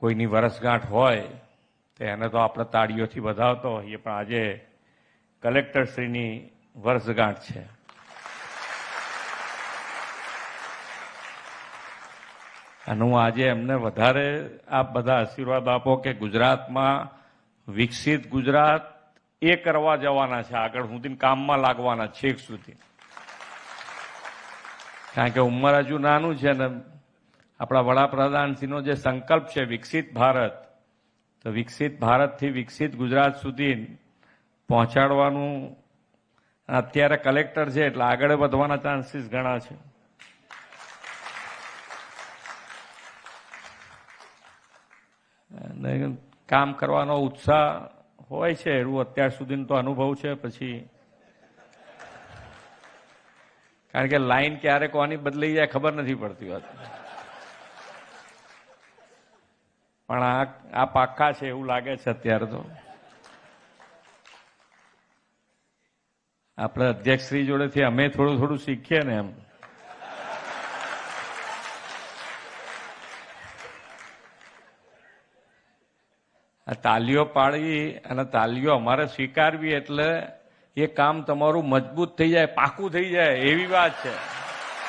કોઈની વરસગાંઠ હોય, તો એને તો આપણે તાળીઓથી વધાવતો હોઈએ, પણ આજે કલેક્ટરશ્રીની વર્ષગાંઠ છે. અને હું આજે એમને વધારે આ બધા આશીર્વાદ આપો કે ગુજરાતમાં વિકસિત ગુજરાત એ કરવા જવાના છે. આગળ સુધી કામમાં લાગવાના છેક સુધી. કારણ કે ઉંમર હજુ નાનું છે ને આપણા વડાપ્રધાનશ્રીનો જે સંકલ્પ છે, વિકસિત ભારત, તો વિકસિત ભારતથી વિકસિત ગુજરાત સુધી પહોંચાડવાનું અત્યારે કલેક્ટર છે, એટલે આગળ વધવાના ચાન્સીસ ઘણા છે. કામ કરવાનો ઉત્સાહ હોય છે, એવું અત્યાર સુધીનો તો અનુભવ છે, પછી કારણ કે લાઈન ક્યારે કોની બદલાઈ જાય ખબર નથી પડતી હોત પણ આ આ પાક્કા છે એવું લાગે છે અત્યારે તો. આપણે અધ્યક્ષશ્રી જોડેથી અમે થોડું થોડું શીખીએ ને એમ. આ તાલીઓ પાડવી અને તાલીઓ અમારે સ્વીકારવી એટલે એ કામ તમારું મજબૂત થઈ જાય, પાકું થઈ જાય એવી વાત છે.